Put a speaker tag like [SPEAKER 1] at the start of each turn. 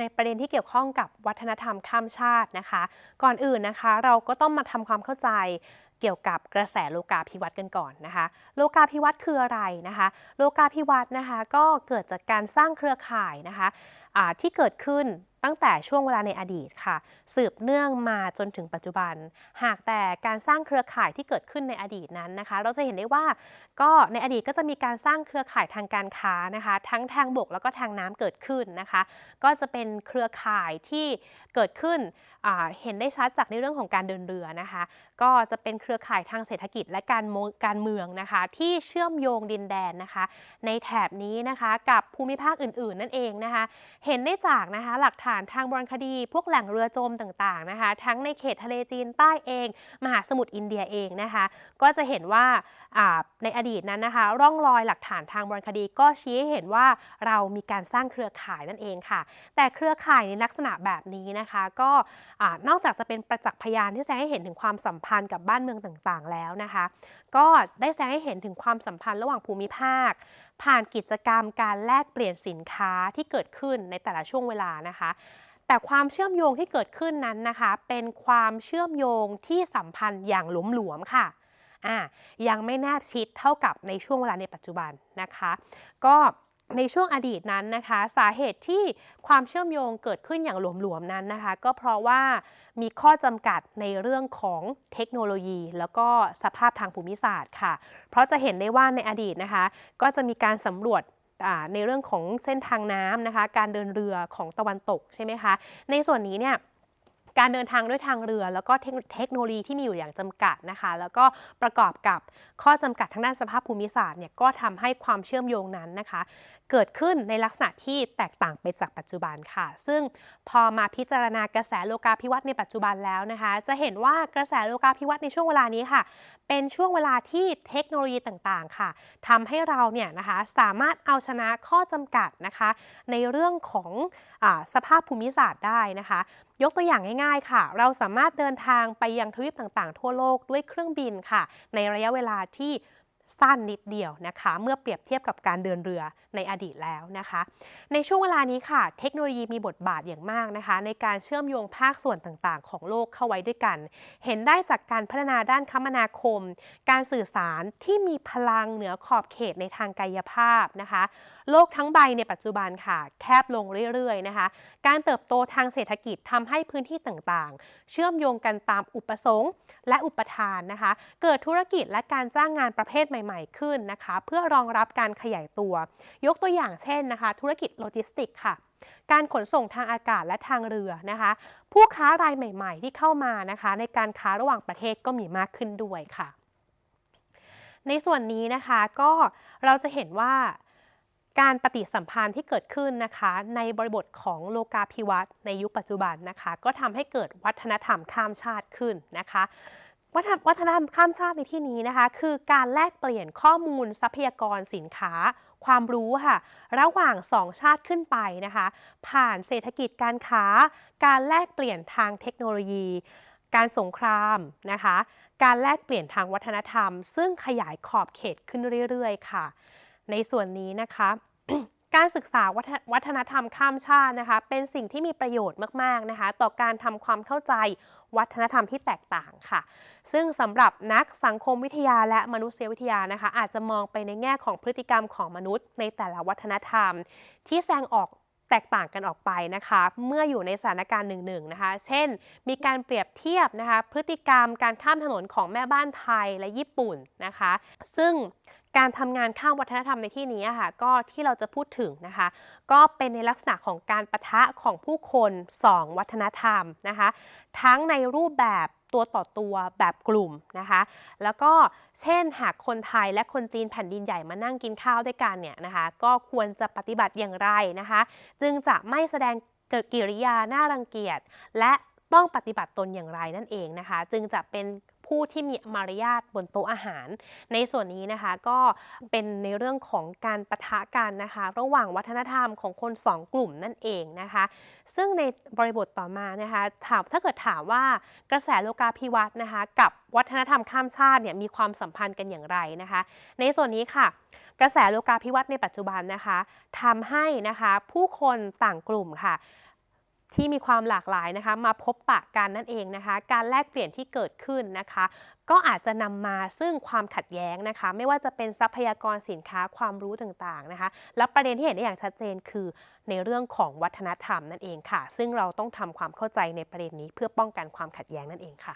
[SPEAKER 1] ในประเด็นที่เกี่ยวข้องกับวัฒนธรรมข้ามชาตินะคะ ก่อนอื่นนะคะ เราก็ต้องมาทำความเข้าใจเกี่ยวกับกระแสโลกาภิวัตน์กันก่อนนะคะ โลกาภิวัตน์คืออะไรนะคะ โลกาภิวัตน์นะคะ ก็เกิดจากการสร้างเครือข่ายนะคะที่เกิดขึ้นตั้งแต่ช่วงเวลาในอดีตค่ะ สืบเนื่องมาจนถึงปัจจุบัน หากแต่การสร้างเครือข่ายที่เกิดขึ้นในอดีตนั้นนะคะ เราจะเห็นได้ว่าก็ในอดีตก็จะมีการสร้างเครือข่ายทางการค้านะคะ ทั้งทางบกแล้วก็ทางน้ำเกิดขึ้นนะคะ ก็จะเป็นเครือข่ายที่เกิดขึ้นเห็นได้ชัดจากในเรื่องของการเดินเรือนะคะ ก็จะเป็นเครือข่ายทางเศรษฐกิจและการการเมืองนะคะ ที่เชื่อมโยงดินแดนนะคะ ในแถบนี้นะคะกับภูมิภาคอื่น ๆ นั่นเองนะคะเห็นได้จากนะคะหลักฐานทางโบราณคดี พวกแหล่งเรือจมต่างๆนะคะ ทั้งในเขตทะเลจีนใต้เอง มหาสมุทรอินเดียเองนะคะ ก็จะเห็นว่าในอดีตนั้นนะคะ ร่องรอยหลักฐานทางโบราณคดี ก็ชี้ให้เห็นว่าเรามีการสร้างเครือข่ายนั่นเองค่ะ แต่เครือข่ายในลักษณะแบบนี้นะคะ ก็นอกจากจะเป็นประจักษ์พยานที่แสดงให้เห็นถึงความสัมพันธ์กับบ้านเมืองต่างๆ แล้วนะคะ ก็ได้แสดงให้เห็นถึงความสัมพันธ์ระหว่างภูมิภาค ผ่านกิจกรรมการแลกเปลี่ยนสินค้าที่เกิดขึ้นในแต่ละช่วงเวลานะคะ แต่ความเชื่อมโยงที่เกิดขึ้นนั้นนะคะ เป็นความเชื่อมโยงที่สัมพันธ์อย่างหลวมๆค่ะอ่ายังไม่แนบชิดเท่ากับในช่วงเวลาในปัจจุบันนะคะ ก็ ในช่วงอดีตนั้นนะคะ สาเหตุที่ความเชื่อมโยงเกิดขึ้นอย่างหลวมๆนั้นนะคะ ก็เพราะว่ามีข้อจำกัดในเรื่องของเทคโนโลยี แล้วก็สภาพทางภูมิศาสตร์ค่ะ เพราะจะเห็นได้ว่าในอดีตนะคะ ก็จะมีการสำรวจในเรื่องของเส้นทางน้ำนะคะ การเดินเรือของตะวันตกใช่ไหมคะ ในส่วนนี้เนี่ยการเดินทางด้วยทางเรือ แล้วก็เทคเทคโนโลยีที่มีอยู่อย่างจำกัดนะคะ แล้วก็ประกอบกับข้อจำกัดทางด้านสภาพภูมิศาสตร์เนี่ยก็ทำให้ความเชื่อมโยงนั้นนะคะ เกิดขึ้นในลักษณะที่แตกต่างไปจากปัจจุบันค่ะ ซึ่งพอมาพิจารณากระแสโลกาภิวัตน์ในปัจจุบันแล้วนะคะ จะเห็นว่ากระแสโลกาภิวัตน์ในช่วงเวลานี้ค่ะ เป็นช่วงเวลาที่เทคโนโลยีต่างๆ ค่ะทำให้เราเนี่ยนะคะสามารถเอาชนะข้อจำกัดนะคะ ในเรื่องของอสภาพภูมิศาสตร์ได้นะคะยกตัวอย่างง่ายๆ ค่ะ เราสามารถเดินทางไปยังทวีปต่างๆ ทั่วโลกด้วยเครื่องบินค่ะ ในระยะเวลาที่ สั้นนิดเดียวนะคะ เมื่อเปรียบเทียบกับการเดินเรือในอดีตแล้วนะคะ ในช่วงเวลานี้ค่ะ เทคโนโลยีมีบทบาทอย่างมากนะคะ ในการเชื่อมโยงภาคส่วนต่างๆ ของโลกเข้าไว้ด้วยกัน เห็นได้จากการพัฒนาด้านคมนาคม การสื่อสารที่มีพลังเหนือขอบเขตในทางกายภาพนะคะ โลกทั้งใบในปัจจุบันค่ะ แคบลงเรื่อยๆนะคะ การเติบโตทางเศรษฐกิจทำให้พื้นที่ต่างๆ เชื่อมโยงกันตามอุปสงค์และอุปทานนะคะ เกิดธุรกิจและการจ้างงานประเภทใหม่ๆขึ้นนะคะ เพื่อรองรับการขยายตัว ยกตัวอย่างเช่นนะคะ ธุรกิจโลจิสติกค่ะ การขนส่งทางอากาศและทางเรือนะคะ ผู้ค้ารายใหม่ๆ ที่เข้ามานะคะ ในการค้าระหว่างประเทศก็มีมากขึ้นด้วยค่ะ ในส่วนนี้นะคะก็เราจะเห็นว่าการปฏิสัมพันธ์ที่เกิดขึ้นนะคะ ในบริบทของโลกาภิวัตน์ในยุคปัจจุบันนะคะ ก็ทำให้เกิดวัฒนธรรมข้ามชาติขึ้นนะคะ วัฒนธรรมข้ามชาติในที่นี้นะคะ คือการแลกเปลี่ยนข้อมูลทรัพยากรสินค้า ความรู้ค่ะ ระหว่างสองชาติขึ้นไปนะคะ ผ่านเศรษฐกิจการค้า การแลกเปลี่ยนทางเทคโนโลยี การสงครามนะคะ การแลกเปลี่ยนทางวัฒนธรรม ซึ่งขยายขอบเขตขึ้นเรื่อยๆ ค่ะ ในส่วนนี้นะคะการศึกษาวัฒวัฒนธรรมข้ามชาตินะคะ เป็นสิ่งที่มีประโยชน์มากๆนะคะ ต่อการทำความเข้าใจ วัฒนธรรมที่แตกต่างค่ะ ซึ่งสำหรับนักสังคมวิทยาและมนุษยวิทยานะคะ อาจจะมองไปในแง่ของพฤติกรรมของมนุษย์ ในแต่ละวัฒนธรรม ที่แสดงออกแตกต่างกันออกไปนะคะ เมื่ออยู่ในสถานการณ์หนึ่งๆนะคะ เช่น มีการเปรียบเทียบนะคะ พฤติกรรมการข้ามถนนของแม่บ้านไทยและญี่ปุ่นนะคะ ซึ่ง การทำงานข้ามวัฒนธรรมในที่นี้ค่ะก็ที่เราจะพูดถึงนะคะ ก็เป็นในลักษณะของการประทะของผู้คน 2 วัฒนธรรมนะคะ ทั้งในรูปแบบตัวต่อตัวแบบกลุ่มนะคะ แล้วก็เช่นหากคนไทยและคนจีนแผ่นดินใหญ่มานั่งกินข้าวด้วยกันเนี่ยนะคะ ก็ควรจะปฏิบัติอย่างไรนะคะ จึงจะไม่แสดงเกิดกิริยาน่ารังเกียจ และต้องปฏิบัติตนอย่างไรนั่นเองนะคะ จึงจะเป็น ผู้ที่มีมารยาทบนโต๊ะอาหาร ในส่วนนี้นะคะก็เป็นในเรื่องของการปะทะกันนะคะ ระหว่างวัฒนธรรมของคน 2 กลุ่มนั่นเองนะคะ ซึ่งในบริบทต่อมานะคะถามถ้าเกิดถามว่ากระแสโลกาภิวัตน์นะคะ กับวัฒนธรรมข้ามชาติเนี่ยมีความสัมพันธ์กันอย่างไรนะคะ ในส่วนนี้ค่ะกระแสโลกาภิวัตน์ในปัจจุบันนะคะทำให้นะคะผู้คนต่างกลุ่มค่ะ ที่มีความหลากหลายนะคะ มาพบปะกันนั่นเองนะคะ การแลกเปลี่ยนที่เกิดขึ้นนะคะ ก็อาจจะนำมาซึ่งความขัดแย้งนะคะ ไม่ว่าจะเป็นทรัพยากรสินค้าความรู้ต่างๆนะคะ และประเด็นที่เห็นได้อย่างชัดเจนคือในเรื่องของวัฒนธรรมนั่นเองค่ะ ซึ่งเราต้องทำความเข้าใจในประเด็นนี้เพื่อป้องกันความขัดแย้งนั่นเองค่ะ